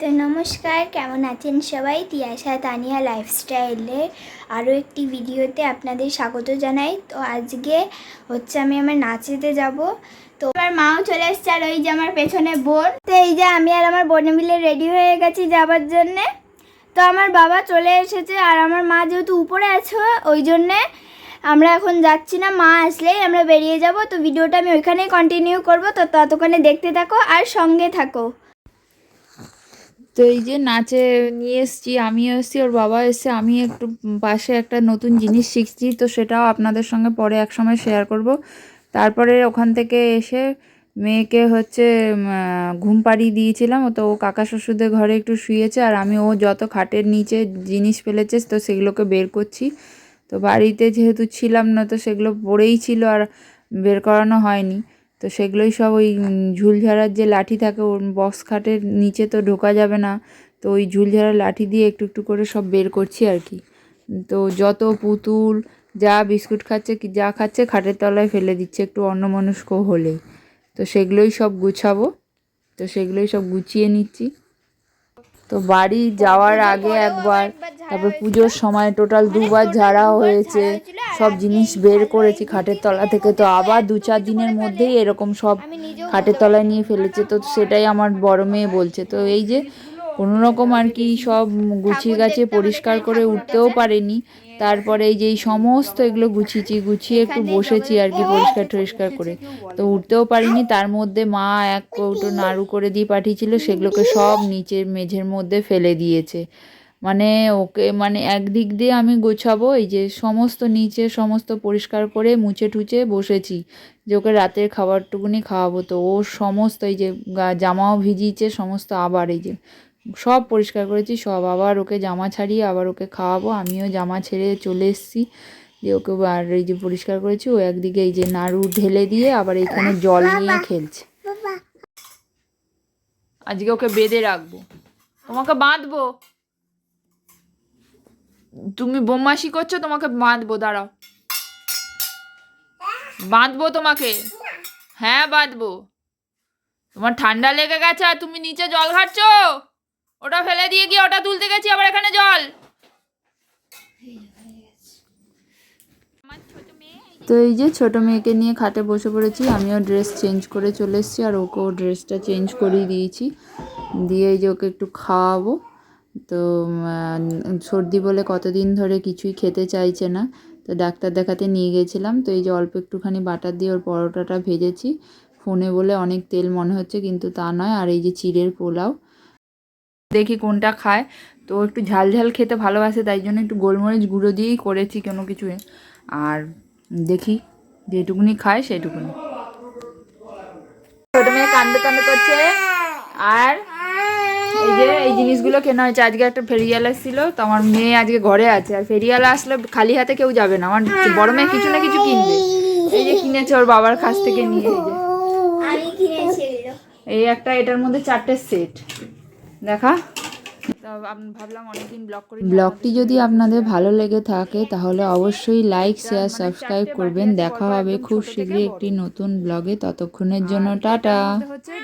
তো নমস্কার, কেমন আছেন সবাই? তিয়াশা তানিয়া লাইফস্টাইলে আরও একটি ভিডিওতে আপনাদের স্বাগত জানাই। তো আজকে হচ্ছে আমি আমার নাচেতে যাব। তো আমার মাও চলে এসছে আর ওই যে আমার পেছনে বোন। তো এই যে আমি আর আমার বোনে মিলে রেডি হয়ে গেছি যাবার জন্যে। তো আমার বাবা চলে এসেছে আর আমার মা যেহেতু উপরে আছে, ওই জন্যে আমরা এখন যাচ্ছি না, মা আসলেই আমরা বেরিয়ে যাব। তো ভিডিওটা আমি ওইখানেই কন্টিনিউ করব। তো ততক্ষণে দেখতে থাকো আর সঙ্গে থাকো। তো এই যে নাচে নিয়ে এসছি, আমিও এসছি, ওর বাবা এসছে, আমি একটু পাশে একটা নতুন জিনিস শিখছি, তো সেটাও আপনাদের সঙ্গে পরে এক সময় শেয়ার করব। তারপরে ওখান থেকে এসে মেয়েকে হচ্ছে ঘুম পাড়িয়ে দিয়েছিলাম, তো ও কাকা শ্বশুরদের ঘরে একটু শুয়েছে, আর আমি ও যত খাটের নিচে জিনিস ফেলেছে, তো সেগুলোকে বের করছি। তো বাড়িতে যেহেতু ছিলাম না, তো সেগুলো পড়েই ছিল, আর বের করানো হয়নি। তো সেগুলোই সব ওই ঝুলঝাড়ার যে লাঠি থাকে ওর বক্স খাটের নিচে তো ঢোকা যাবে না। তো ওই ঝুলঝাড়ার লাঠি দিয়ে একটু একটু করে সব বের করছি আর কি। তো যত পুতুল যা বিস্কুট খাচ্ছে কি যা খাচ্ছে খাটের তলায় ফেলে দিচ্ছে একটু অন্যমনস্ক হলেই তো সেগুলোই সব গুছাবো। তো সেগুলোই সব গুছিয়ে নিচ্ছি। তো বাড়ি যাওয়ার আগে একবার, তারপর পুজোর সময় টোটাল দুবার ঝাড়া হয়েছে। সব জিনিস বের করেছি খাটের তলা থেকে। তো আবার দু চার দিনের মধ্যেই এরকম সব খাটের তলায় নিয়ে ফেলেছে। তো সেটাই আমার বড় মেয়ে বলছে। তো এই যে কোনো রকম আর কি সব গুছিয়ে গাছে পরিষ্কার করে উঠতেও পারেনি। তারপরে এই যে এই সমস্ত এগুলো গুছিয়েছি গুছিয়ে একটু বসেছি আর কি পরিষ্কার টরিষ্কার করে। তো উঠতেও পারিনি। তার মধ্যে মা এক কৌটো নাড়ু করে দিয়ে পাঠিয়েছিল। সেগুলোকে সব নিচের মেঝের মধ্যে ফেলে দিয়েছে। মানে ওকে মানে একদিক দিয়ে আমি গোছাবো এই যে সমস্ত নিচে সমস্ত পরিষ্কার করে মুছে টুচে বসেছি যে ওকে রাতের খাবারটুকুনি খাওয়াবো। তো ও সমস্ত এই যে জামাও ভিজিয়েছে সমস্ত আবার এই যে সব পরিষ্কার করেছি সব আবার ওকে জামা ছাড়িয়ে আবার ওকে খাওয়াবো। আমিও জামা ছেড়ে চলে এসেছি যে ওকে আর এই যে পরিষ্কার করেছি ও একদিকে এই যে নাড়ু ঢেলে দিয়ে আবার এখানে জল নিয়ে খেলছে। আজকে ওকে বেঁধে রাখব। তোমাকে বাঁধবো? তুমি বোমাসি করছ, তোমাকে বাঁধবো, দাঁড়াও। বাঁধবো তোমাকে? হ্যাঁ বাঁধবো। তোমার ঠান্ডা লেগে গেছে আর তুমি নিচে জল ঘাটছ? ওটা ফেলে দিয়ে গিয়ে ওটা তুলতে গেছি, আবার এখানে জল। তো এই যে ছোট মেয়েকে নিয়ে খাটে বসে পড়েছি, আমিও ড্রেস চেঞ্জ করে চলে এসেছি আর ওকেও ড্রেসটা চেঞ্জ করিয়ে দিয়েছি। দিয়ে এই যে ওকে একটু খাওয়াবো। তো সর্দি বলে কতদিন ধরে কিছুই খেতে চাইছে না। তো ডাক্তার দেখাতে নিয়ে গেছিলাম। তো এই যে অল্প একটুখানি বাটার দিয়ে ওর পরোটাটা ভেজেছি। ফোনে বলে অনেক তেল মনে হচ্ছে, কিন্তু তা নয়। আর এই যে চিড়ের পোলাও। দেখি কোনটা খায়। তো একটু ঝাল ঝাল খেতে ভালোবাসে, তাই জন্য একটু গোলমরিচ গুঁড়ো দিয়েই করেছি কোনো কিছু আর দেখি যেটুকুনি খায় সেটুকুনি। ছোট মেয়ে কান্দ কান্দ করছে। আর এই যে এই জিনিসগুলো কেনা হয়েছে। আজকে একটা ফেরিয়ালা ছিল তো আমার মেয়ে আজকে ঘরে আছে। আর ফেরিয়ালা আসলে খালি হাতে কেউ যাবে না। আমার বড় মেয়ে কিছু না কিছু কিনবে। এই যে কিনেছে ওর বাবার কাছ থেকে নিয়ে এই যে। আমি কিনেছি এগুলো। এই একটা এটার মধ্যে চারটে সেট। দেখা। ভাবলাম অনেকদিন ব্লগ করি ব্লগটি যদি আপনাদের ভালো লেগে থাকে তাহলে অবশ্যই লাইক শেয়ার সাবস্ক্রাইব করবেন। দেখা হবে খুব শীঘ্রই একটি নতুন ব্লগে। ততক্ষণের জন্য টাটা। হচ্ছে